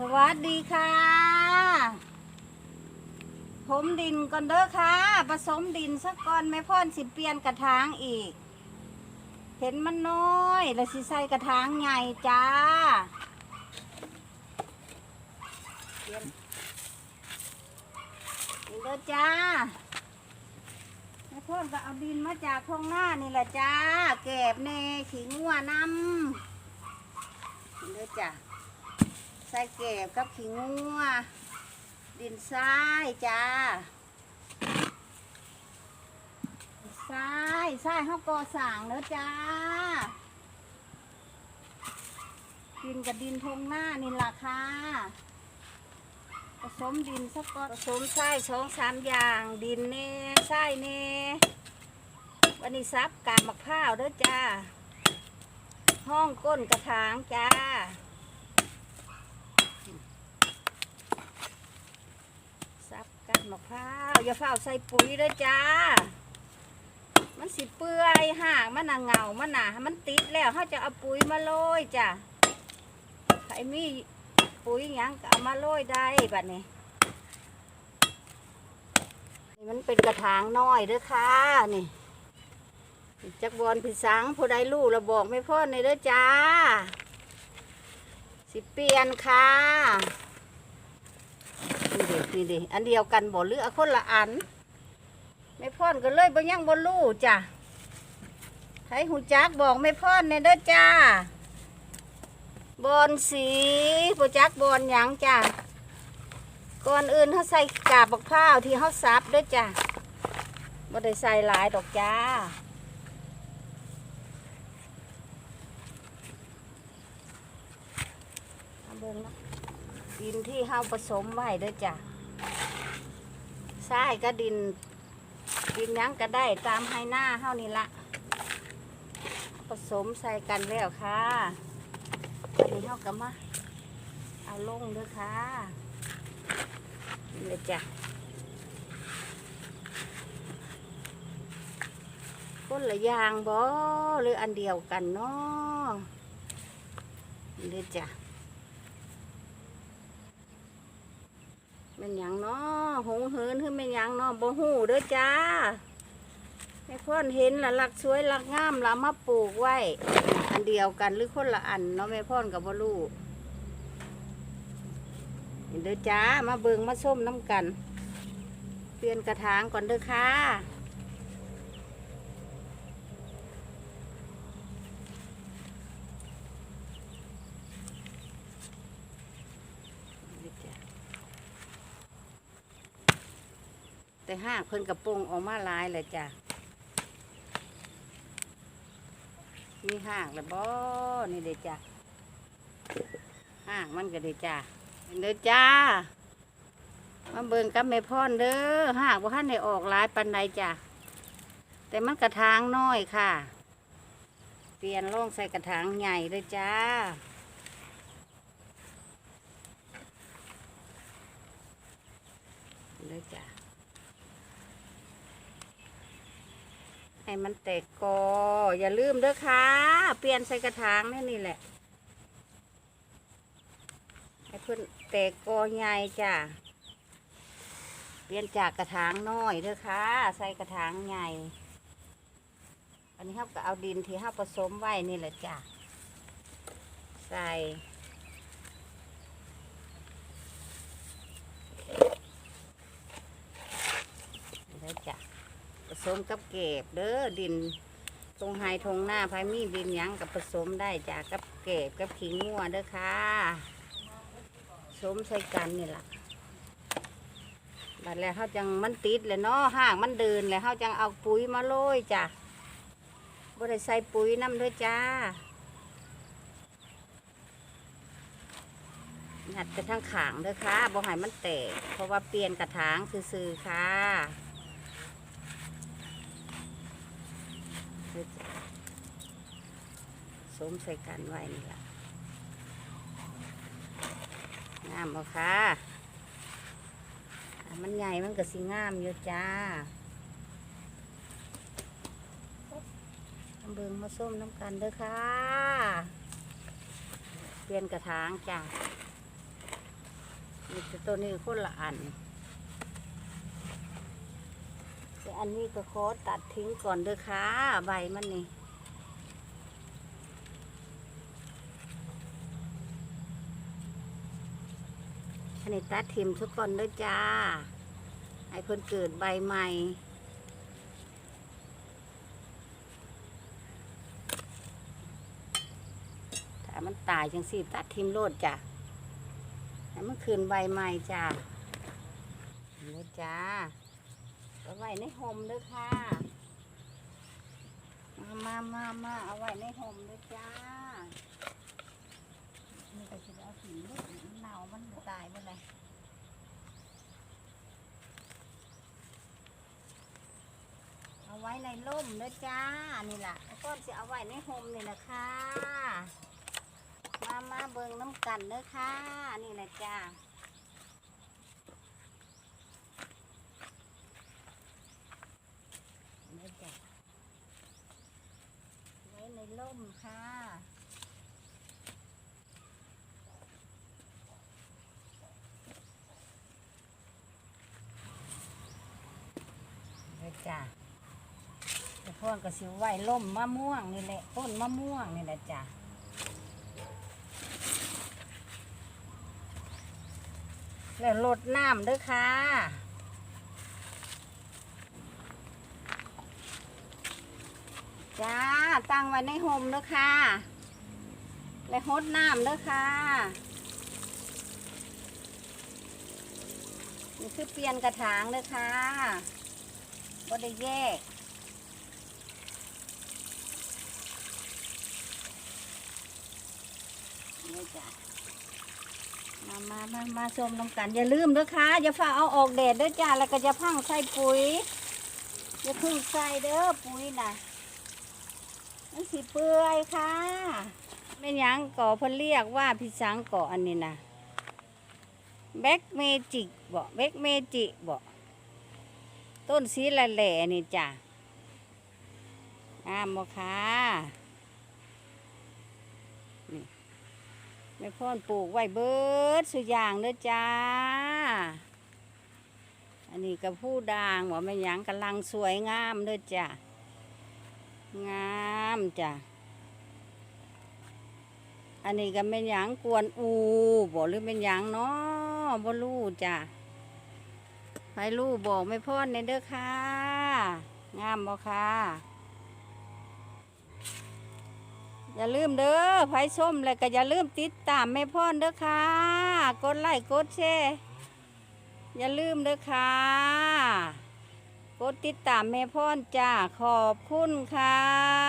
สวัสดีค่ะ ผมดินก่อนเด้อค่ะ ผสมดินสักก่อนไม่พ่อนสิเปลี่ยนกระถางอีก เห็นมันน้อย แล้วสิใส่กระถางใหญ่จ้าเปลี่ยนนี่เด้อจ้าแม่พ่อนก็เอาดินมาจากท้องหน้านี่แหละจ้า แก็บเนขี้งัวน้ำนี่เด้อจ้า ใส่เก็บกับขี้งัว ดินทรายจ้าทรายทรายเขาก่อสร้างเนื้อจ้า ดินกับดินทงหน้านี่ราคาผสมดินสักก่อนผสมทรายสองสามอย่างดินเน่ทรายเน่วันนี้ซับกาบมะพร้าวเด้อจ้า ห้องก้นกระถางจ้า ซับกัน มะพร้าวอย่าเฝ้าใส่ปุ๋ยเลยจ้า มันสิเปื่อยห่างมันหน่ะเงามันหนามันติดแล้วเขาจะเอาปุ๋ยมาโรยจ้ะใครมีปุ๋ยยังก็เอามาโรยได้บัดนี้นี่มันเป็นกระถางน้อยเด้อค่ะนี่จักบอลผิดสังผู้ใดรู้เราบอกไม่พ่อในเด้อจ้า สิเปลี่ยนค่ะ นี่เด็นี่เด็อันเดียวกันบ่หรือเอาคนละอันไม่พ่อนก็เลยบ่ยังบ่รู้จ้ะให้หูจักบอกไม่พ่อนในเด้อจ้าบอนสีบ่จักบอนหยังจ้ะก่อนอื่นเขาใส่กาบบักพร้าวที่เขาซับเด้อจ้ะบ่ได้ใส่หลายดอกจ้าเบิ่งนะดินที่เฮาผสมไว้เด้วยจ้ะ ทรายก็ดิน ดินยังก็ได้ตามให้หน้าเฮานี่ละ ผสมใส่กันแล้วค่ะอันนี้เฮาก็มาเอาลงด้วยค่ะนี่เลยจ้ะคนละอย่างบ่หรืออันเดียวกันเนาะนี่เลยจ้ะ ม่นยังเนาะหงเหินคือแม่นยังเนาะบ่หูเด้อจ้าแม่พ่อนเห็นละลักสวยลักงามละมาปลูกไว้ อันเดียวกันหรือคนละอันเนาะแม่พ่อนกับบ่ลูกเห็นเด้อจ้ามาเบิงมาส้มน้ำกัน เปลี่ยนกระถางก่อนเด้อค่ะนี่จ้ะ แต่ห้ากเพิ่นกระโปรงออกมาลายเลยจ้ะมีห้างแล้วบ่นี่เด้จ้ะห้างมันก็เด้จ้ะเด้อจ้ามาเบิ่งกับแม่พรเด้อห้างบ่ทันได้ออกลายปานใดจ้ะแต่มันกระถางน้อยค่ะ เปลี่ยนร่องใส่กระถางใหญ่เลยจ้าเลยจ้ะ ให้มันแตกกอ อย่าลืมเด้อค่ะ เปลี่ยนใส่กระถางนี่นี่แหละ ให้เพื่อนแตกกอใหญ่จ้ะ เปลี่ยนจากกระถางน้อยเด้อค่ะ ใส่กระถางใหญ่ อันนี้เขาก็เอาดินที่เขาผสมไว้นี่แหละจ้ะ ใส่ แล้วจ้ะผส มกับเก็บเด้อดิน ตรงไฮทงหน้าพายมีดินยังกับผสมได้จ้ะกับเก็บกับขิงงัวเด้อค่ะผสมใส่กันนี่แหละบัดแล้วเขาจังมันติดเลยเนาะห่างมันเดินแล้วเขาจังเอาปุ๋ยมาโรยจ้ะบ่ได้ใส่ปุ๋ยน้ำด้วยจ้าหัดไปทางขางเด้อค่ะบ่ให้มันแตกเพราะว่าเปลี่ยนกระถางซื่อๆค่ะ สมใส่กันไว้นี่ล่ะงามบ่ค่ะอะ มันใหญ่มันก็สิงามอยู่จ้าเบิงมาส้มน้ำกันเด้อค่ะ เปลี่ยนกระถางจ้านี่แต่ตัวนี้คนละอันแต่อันนี้ก็ขอตัดทิ้งก่อนเด้อค่ะ ใบมันนี่ อันนี้ตัดทิมทุกคนด้วยจ้า ให้เพิ่นเกิดใบใหม่ถ้ามันตายจังสี่ตัดทิมโลดจ้ะให้มันคืนใบใหม่จ้านี่จ้าเอาไว้ในห่มด้วยค่ะ มามามามาเอาไว้ในห่มด้วยจ้านี่ก็จะเอาสีลูก มันเน่ามันเลยเอาไว้ในร่มนะจ้า นี่แหละแล้วก็จะเอาไว้ในโฮมนี่นะคะมามาเบิงน้ำกันเด้อค่ะ นี่แหละจ้าไว้ในร่มค่ะ เลยจ้ะแต่พ่อนก็สิไหวล่มมะม่วงนี่แหละต้นมะม่วงนี่แหละจ้ะแล้วลดน้ำเด้วยค่ะจ้าตั้งไว้ในโฮมเด้วยค่ะและฮดน้ำเด้วยค่ะนี่คือเปลี่ยนกระถางเลยค่ะ ก็ได้แยก นี่จ้ะมามามามาชมน้ำกันอย่าลืมเด้อค่ะอย่าฝ่าเอาออกแดดเด้อจ้าแล้วก็จะพังใส่ปุ๋ยอย่าพึ่งใส่เด้อปุ๋ยนะมันสิเปื่อยค่ะไม่ยังก่อเพิ่นเรียกว่าพิสังก่ออันนี้นะแบ็กเมจิกบ่แบ็กเมจิบ่ ต้นสีละแหล่นี่จ้ะงามบ่ค่ะนี่แม่พ่อนปลูกไว้เบิดสุอย่างเด้อจ้า อันนี้ก็ผู้ด่างว่าแม่หยังกำลังสวยงามเด้อจ้ะ งามจ้ะ อันนี้ก็เป็นหยังกวนอูบอกหรือเป็นหยังเนาะบ่รู้จ้ะ ไปรู้บอกไม่พ่อนในเด้อค่ะ งามบ่ค่ะ อย่าลืมเด้อไผส้มแล้วก็อย่าลืมติดตามแม่พ่อนเด้อค่ะ กดไลค์กดแชร์อย่าลืมเด้อค่ะ กดติดตามแม่พ่อนจ้าขอบคุณค่ะ